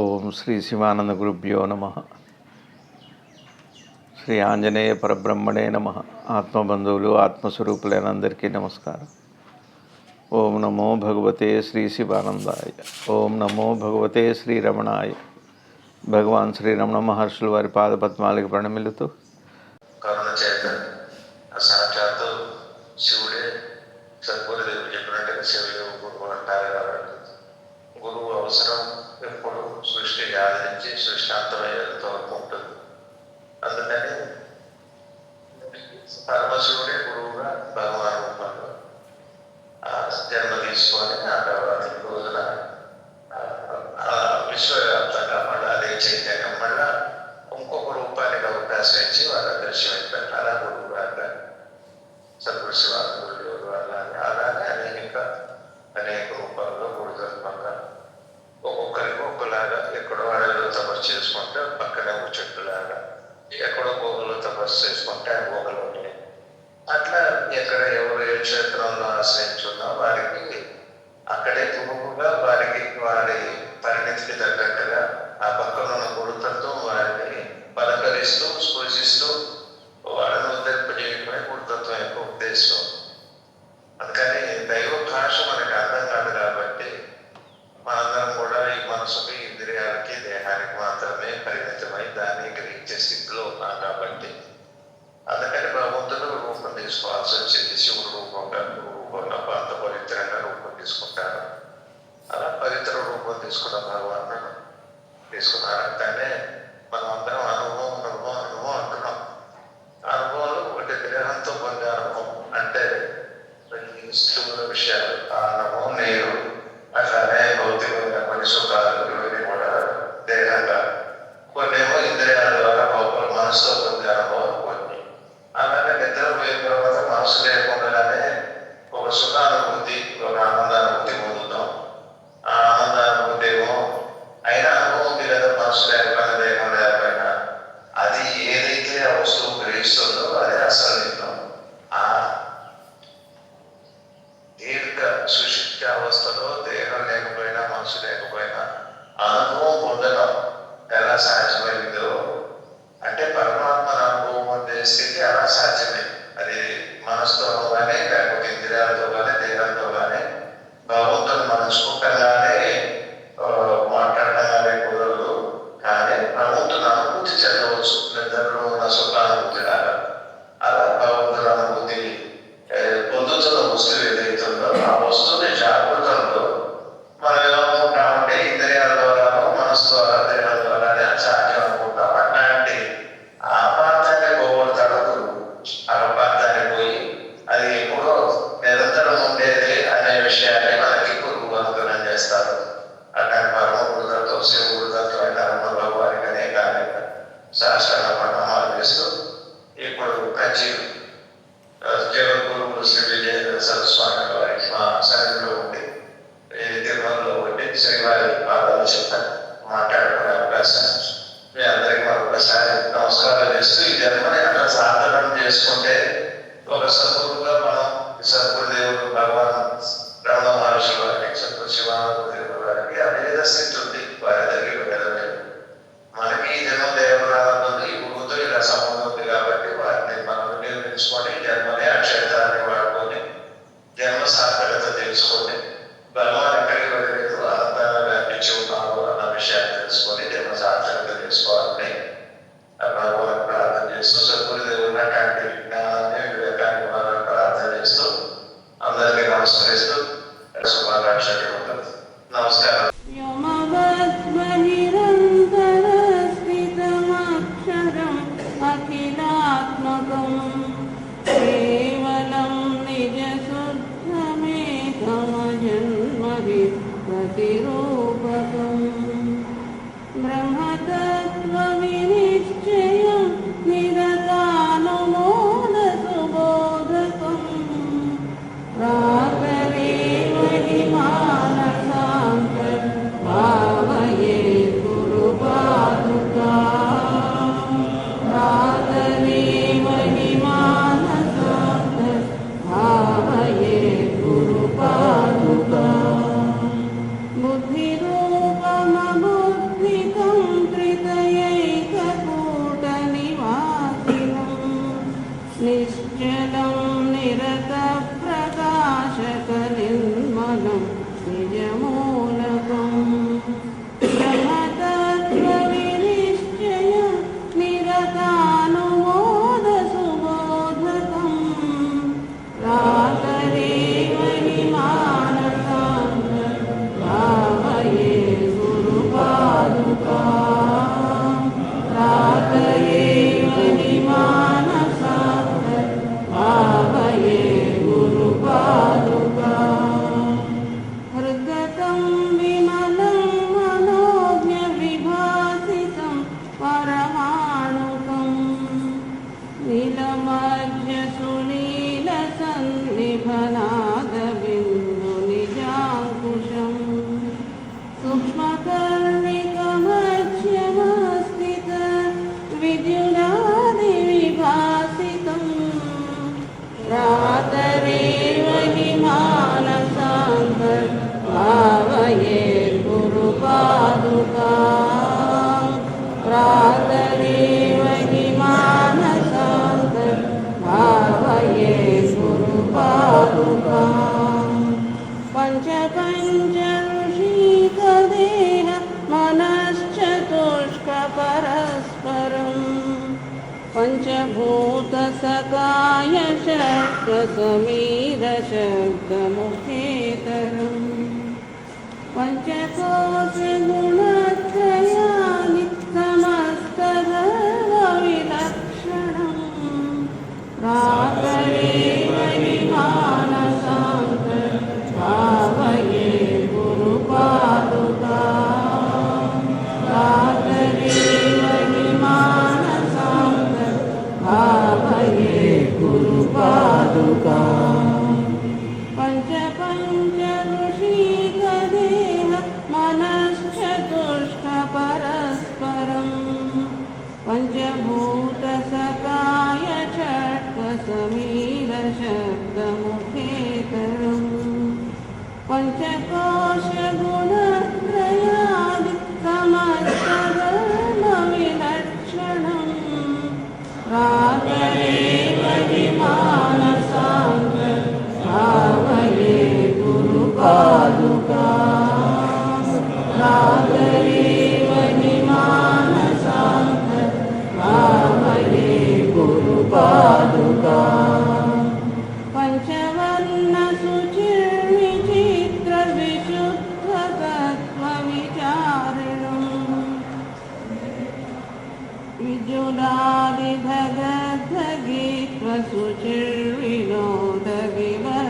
ఓం శ్రీ శివానంద గురుభ్యో నమ. శ్రీ ఆంజనేయ పరబ్రహ్మణే నమ. ఆత్మబంధువులు ఆత్మస్వరూపులైన అందరికీ నమస్కారం. ఓం నమో భగవతే శ్రీ శివానందాయ. ఓం నమో భగవతే శ్రీ రమణాయ. భగవాన్ శ్రీ రమణ మహర్షులు వారి పాదపద్మాలకి ప్రణమిలుతూ আল্লাহ আছে is ఒకసారి నమస్కారం చేస్తూ ఈ జన్మని అట్లా సాధనం చేసుకుంటే ఒక సద్గురుగా మనం సద్గురుదేవుడు భగవాన్ రమణ మహర్షి వారికి సద్గురు శివానందేవుడు వారికి అభేద స్థితి ఉంది. వారి దగ్గరికి వెళ్ళలేదు. మనకి ఈ జన్మ దేవరాలను ఈ గురువుతో ఇలా సంబంధం ఉంది కాబట్టి వారిని మనం వినియోగించుకొని జన్మని అక్షేత్రాన్ని వాడుకొని జన్మ సాధన प्रतिरूपकम् ब्रह्म पञ्चभूतसकाय शब्दसमीरशब्दमुखेतरम् पञ्चकोशगुण च कोषगुणयादित्तमस्म विलक्षणम् राकरे मानसां विजुरादिभगद्भगीत्वसुचिर्विनोदविवर